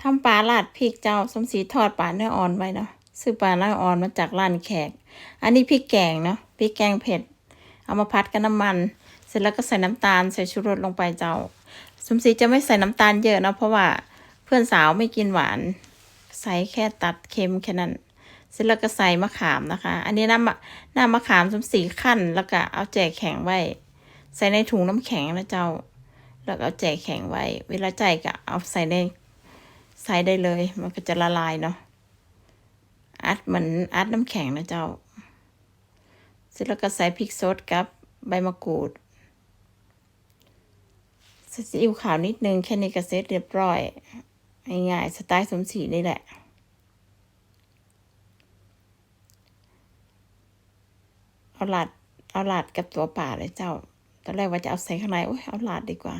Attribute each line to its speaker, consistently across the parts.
Speaker 1: ทำปลาลาดพริกเจ้าสมศรีทอดปลาเนื้ออ่อนไว้เนาะซื้อปลาเนื้ออ่อนมาจากร้านแขก อันนี้พริกแกงเนาะพริกแกงเผ็ด เอามาพัดกับน้ำมัน เสร็จแล้วก็ใส่น้ำตาลใส่ชูรสลงไปเจ้า สมศรีจะไม่ใส่น้ำตาลเยอะเนาะเพราะว่าเพื่อนสาวไม่กินหวาน ใส่แค่ตัดเค็มแค่นั้นเสร็จแล้วก็ใส่มะขามนะคะ อันนี้น้ำมะน้ำมะขามสมศรีขั้นแล้วก็เอาแจกแข็งไว้ ใส่ในถุงน้ำแข็งนะเจ้า แล้วก็เอาแจกแข็งไว้ เวลาใจก็เอาใส่ใน ใส่ได้เลย มันก็จะละลายเนาะอัดเหมือนอัดน้ำแข็งนะเจ้าเสร็จแล้วก็ใส่พริกสดกับใบมะกรูดใส่ซีอิ๊วขาวนิดนึงแค่นี้ก็เสร็จเรียบร้อยง่ายๆสไตล์สมศรีนี่แหละเอาหลาดเอาหลาดกับตัวป่าเลยเจ้า ตอนแรกว่าจะเอาใส่ข้างในโอ้ยเอาหลาดดีกว่า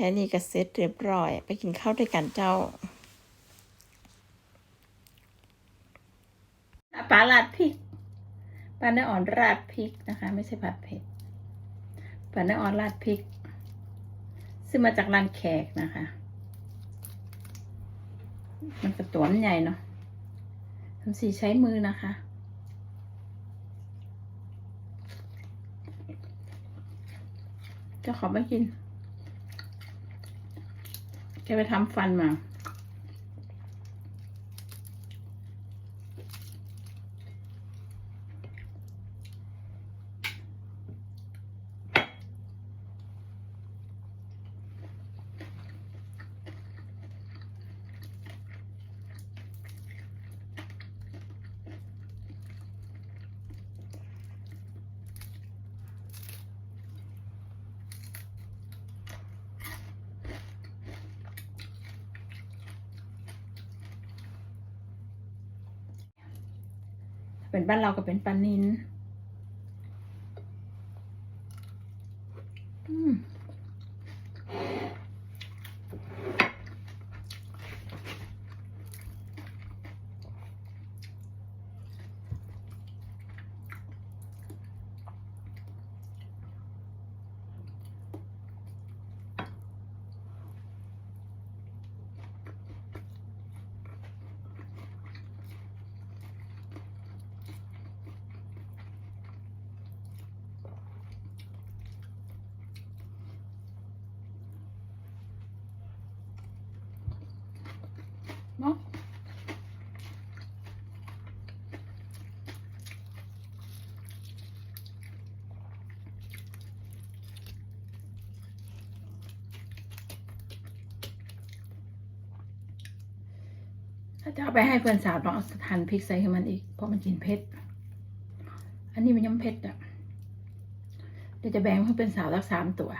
Speaker 1: ค่นี้ก็เสร็จเรียบร้อย ไปกินข้าวด้วยกันเจ้าปลาลาดพริกปลาเนื้ออ่อนราดพริกนะคะ ไม่ใช่ผัดเผ็ดปลาเนื้ออ่อนราดพริกซื้อมาจากร้านแขกนะคะ มันกระตัวมันใหญ่เนาะทำสีใช้มือนะคะจ้าขอไม่กิน จะไปทำฟันมา เป็นบ้านเราก็เป็นปลานินอืม เนาะถ้าจะเอาไปให้เพื่อนสาวต้องเอาทานพริกใส่ให้มันอีก เพราะมันกินเผ็ด อันนี้มันยังเผ็ดอะ เดี๋ยวจะแบ่งให้เพื่อนสาวสักสามตัว